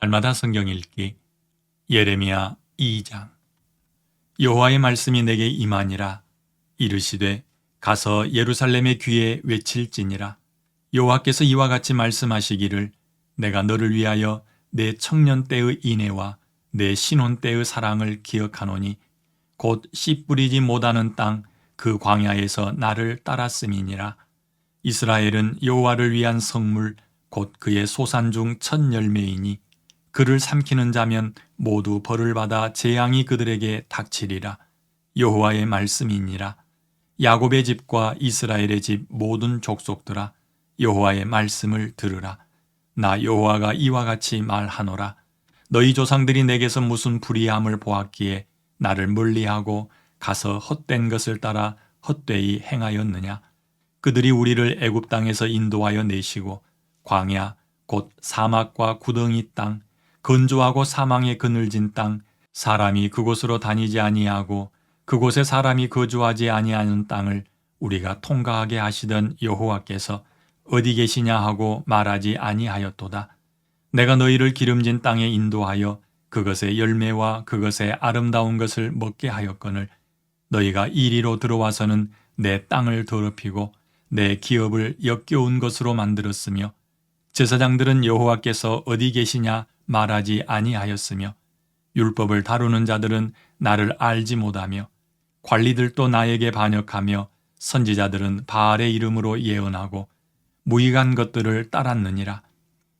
날마다 성경 읽기. 예레미야 2장. 여호와의 말씀이 내게 임하니라. 이르시되 가서 예루살렘의 귀에 외칠지니라. 여호와께서 이와 같이 말씀하시기를 내가 너를 위하여 내 청년 때의 인애와 내 신혼 때의 사랑을 기억하노니 곧 씨 뿌리지 못하는 땅 그 광야에서 나를 따랐음이니라. 이스라엘은 여호와를 위한 성물 곧 그의 소산 중 첫 열매이니 그를 삼키는 자면 모두 벌을 받아 재앙이 그들에게 닥치리라. 여호와의 말씀이니라. 야곱의 집과 이스라엘의 집 모든 족속들아 여호와의 말씀을 들으라. 나 여호와가 이와 같이 말하노라. 너희 조상들이 내게서 무슨 불의함을 보았기에 나를 멀리하고 가서 헛된 것을 따라 헛되이 행하였느냐? 그들이 우리를 애굽 땅에서 인도하여 내시고 광야 곧 사막과 구덩이 땅 건조하고 사망의 그늘진 땅 사람이 그곳으로 다니지 아니하고 그곳에 사람이 거주하지 아니하는 땅을 우리가 통과하게 하시던 여호와께서 어디 계시냐 하고 말하지 아니하였도다. 내가 너희를 기름진 땅에 인도하여 그것의 열매와 그것의 아름다운 것을 먹게 하였거늘 너희가 이리로 들어와서는 내 땅을 더럽히고 내 기업을 역겨운 것으로 만들었으며 제사장들은 여호와께서 어디 계시냐 말하지 아니하였으며 율법을 다루는 자들은 나를 알지 못하며 관리들도 나에게 반역하며 선지자들은 바알의 이름으로 예언하고 무익한 것들을 따랐느니라.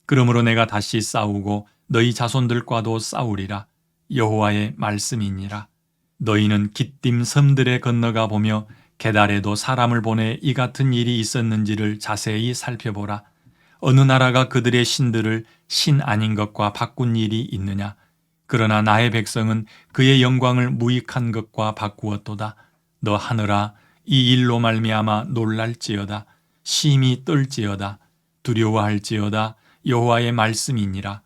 그러므로 내가 다시 싸우고 너희 자손들과도 싸우리라. 여호와의 말씀이니라. 너희는 기띔 섬들에 건너가 보며 계달에도 사람을 보내 이 같은 일이 있었는지를 자세히 살펴보라 어느 나라가 그들의 신들을 신 아닌 것과 바꾼 일이 있느냐? 그러나 나의 백성은 그의 영광을 무익한 것과 바꾸었도다. 너 하늘아, 이 일로 말미암아 놀랄지어다. 심히 떨지어다. 두려워할지어다. 여호와의 말씀이니라.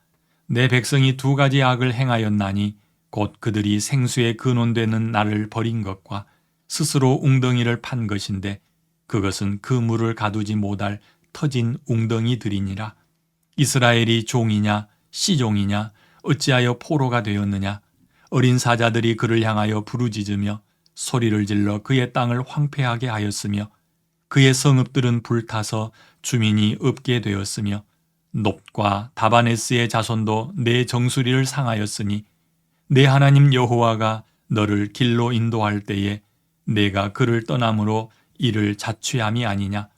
내 백성이 두 가지 악을 행하였나니 곧 그들이 생수에 근원되는 나를 버린 것과 스스로 웅덩이를 판 것인데 그것은 그 물을 가두지 못할 터진 웅덩이들이니라. 이스라엘이 종이냐 시종이냐 어찌하여 포로가 되었느냐 어린 사자들이 그를 향하여 부르짖으며 소리를 질러 그의 땅을 황폐하게 하였으며 그의 성읍들은 불타서 주민이 없게 되었으며 높과 다바네스의 자손도 내 정수리를 상하였으니 내 하나님 여호와가 너를 길로 인도할 때에 내가 그를 떠남으로 이를 자취함이 아니냐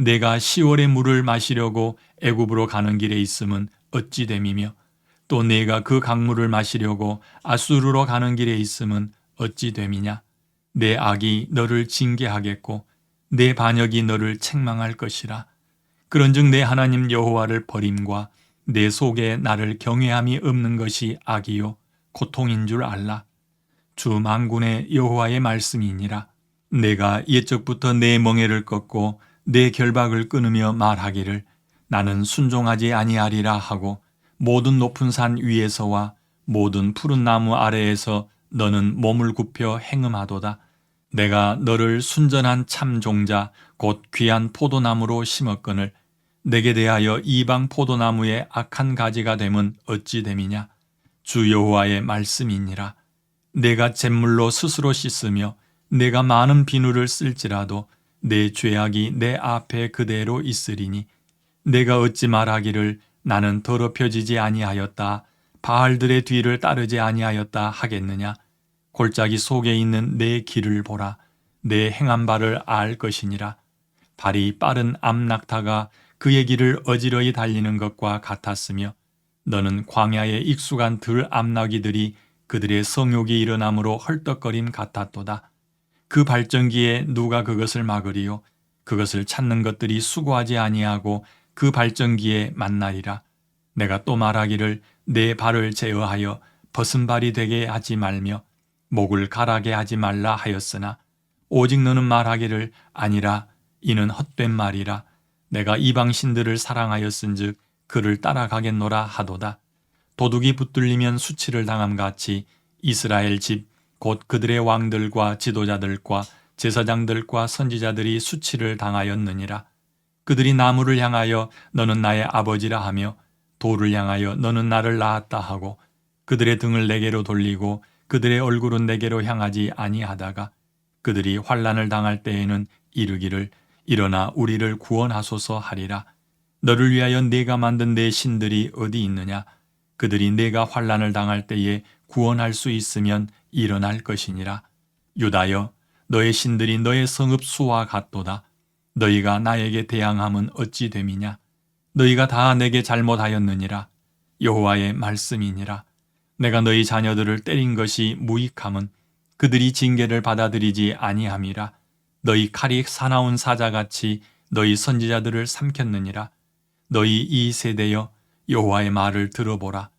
내가 10월의 물을 마시려고 애굽으로 가는 길에 있음은 어찌 됨이며 또 내가 그 강물을 마시려고 아수르로 가는 길에 있음은 어찌 됨이냐? 내 악이 너를 징계하겠고 내 반역이 너를 책망할 것이라. 그런즉 내 하나님 여호와를 버림과 내 속에 나를 경외함이 없는 것이 악이요 고통인 줄 알라. 주 만군의 여호와의 말씀이니라. 내가 옛적부터 내 멍에를 꺾고 내 결박을 끊으며 말하기를 나는 순종하지 아니하리라 하고 모든 높은 산 위에서와 모든 푸른 나무 아래에서 너는 몸을 굽혀 행음하도다. 내가 너를 순전한 참 종자 곧 귀한 포도나무로 심었거늘 내게 대하여 이방 포도나무의 악한 가지가 됨은 어찌 됨이냐 주 여호와의 말씀이니라 내가 잿물로 스스로 씻으며 내가 많은 비누를 쓸지라도 내 죄악이 내 앞에 그대로 있으리니 내가 어찌 말하기를 나는 더럽혀지지 아니하였다. 바알들의 뒤를 따르지 아니하였다 하겠느냐? 골짜기 속에 있는 내 길을 보라. 내 행한 바를 알 것이니라. 발이 빠른 암낙타가 그의 길을 어지러이 달리는 것과 같았으며 너는 광야에 익숙한 들 암나귀들이 그들의 성욕이 일어남으로 헐떡거림 같았도다. 그 발전기에 누가 그것을 막으리요? 그것을 찾는 것들이 수고하지 아니하고 그 발전기에 만나리라. 내가 또 말하기를 내 발을 제어하여 벗은 발이 되게 하지 말며 목을 가라게 하지 말라 하였으나 오직 너는 말하기를 아니라 이는 헛된 말이라. 내가 이방 신들을 사랑하였은즉 그를 따라가겠노라 하도다. 도둑이 붙들리면 수치를 당함 같이 이스라엘 집 곧 그들의 왕들과 지도자들과 제사장들과 선지자들이 수치를 당하였느니라. 그들이 나무를 향하여 너는 나의 아버지라 하며 돌을 향하여 너는 나를 낳았다 하고 그들의 등을 내게로 돌리고 그들의 얼굴은 내게로 향하지 아니하다가 그들이 환란을 당할 때에는 이르기를 일어나 우리를 구원하소서 하리라 너를 위하여 내가 만든 내 신들이 어디 있느냐 그들이 내가 환란을 당할 때에 구원할 수 있으면 일어날 것이니라. 유다여 너의 신들이 너의 성읍 수와 같도다. 너희가 나에게 대항함은 어찌 됨이냐? 너희가 다 내게 잘못하였느니라. 여호와의 말씀이니라. 내가 너희 자녀들을 때린 것이 무익함은 그들이 징계를 받아들이지 아니함이라. 너희 칼이 사나운 사자같이 너희 선지자들을 삼켰느니라. 너희 이 세대여 여호와의 말을 들어보라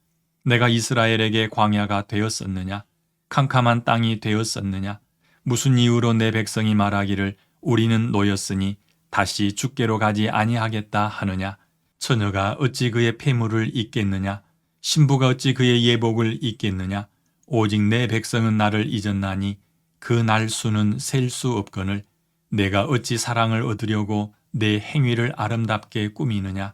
내가 이스라엘에게 광야가 되었었느냐? 캄캄한 땅이 되었었느냐? 무슨 이유로 내 백성이 말하기를 우리는 노였으니 다시 죽게로 가지 아니하겠다 하느냐? 처녀가 어찌 그의 폐물을 잊겠느냐? 신부가 어찌 그의 예복을 잊겠느냐? 오직 내 백성은 나를 잊었나니 그 날 수는 셀 수 없거늘 내가 어찌 사랑을 얻으려고 내 행위를 아름답게 꾸미느냐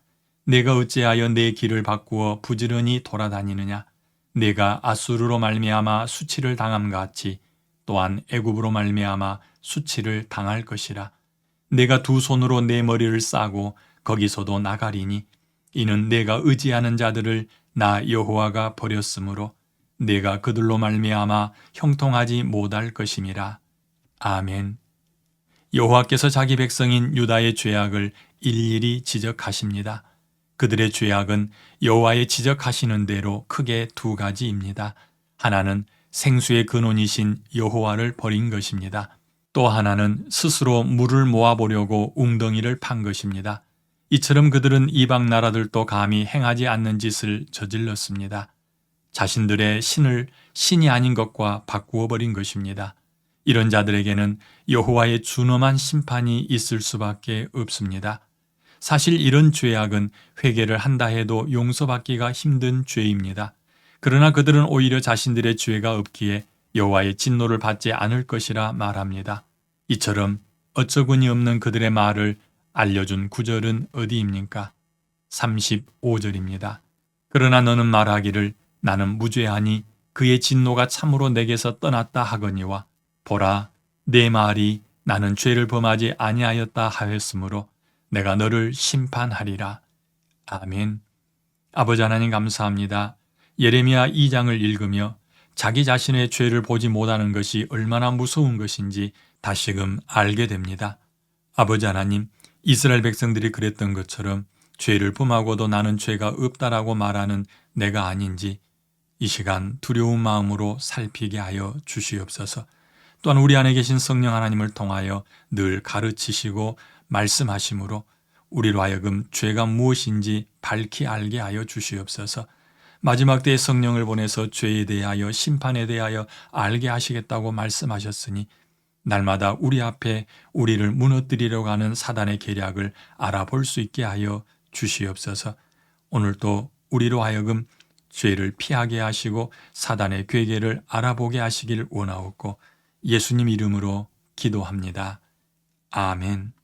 내가 어찌하여 내 길을 바꾸어 부지런히 돌아다니느냐? 내가 아수르로 말미암아 수치를 당함 같이 또한 애굽으로 말미암아 수치를 당할 것이라. 내가 두 손으로 내 머리를 싸고 거기서도 나가리니 이는 내가 의지하는 자들을 나 여호와가 버렸으므로 내가 그들로 말미암아 형통하지 못할 것임이라. 아멘. 여호와께서 자기 백성인 유다의 죄악을 일일이 지적하십니다. 그들의 죄악은 여호와의 지적하시는 대로 크게 두 가지입니다. 하나는 생수의 근원이신 여호와를 버린 것입니다. 또 하나는 스스로 물을 모아보려고 웅덩이를 판 것입니다. 이처럼 그들은 이방 나라들도 감히 행하지 않는 짓을 저질렀습니다. 자신들의 신을 신이 아닌 것과 바꾸어 버린 것입니다. 이런 자들에게는 여호와의 준엄한 심판이 있을 수밖에 없습니다. 사실 이런 죄악은 회개를 한다 해도 용서받기가 힘든 죄입니다. 그러나 그들은 오히려 자신들의 죄가 없기에 여호와의 진노를 받지 않을 것이라 말합니다. 이처럼 어처구니 없는 그들의 말을 알려준 구절은 어디입니까? 35절입니다. 그러나 너는 말하기를 나는 무죄하니 그의 진노가 참으로 내게서 떠났다 하거니와 보라 내 말이 나는 죄를 범하지 아니하였다 하였으므로 내가 너를 심판하리라. 아멘. 아버지 하나님 감사합니다. 예레미야 2장을 읽으며 자기 자신의 죄를 보지 못하는 것이 얼마나 무서운 것인지 다시금 알게 됩니다. 아버지 하나님, 이스라엘 백성들이 그랬던 것처럼 죄를 범하고도 나는 죄가 없다라고 말하는 내가 아닌지 이 시간 두려운 마음으로 살피게 하여 주시옵소서. 또한 우리 안에 계신 성령 하나님을 통하여 늘 가르치시고 말씀하심으로 우리로 하여금 죄가 무엇인지 밝히 알게 하여 주시옵소서. 마지막 때에 성령을 보내서 죄에 대하여 심판에 대하여 알게 하시겠다고 말씀하셨으니 날마다 우리 앞에 우리를 무너뜨리려고 하는 사단의 계략을 알아볼 수 있게 하여 주시옵소서. 오늘도 우리로 하여금 죄를 피하게 하시고 사단의 괴계를 알아보게 하시길 원하옵고 예수님 이름으로 기도합니다. 아멘.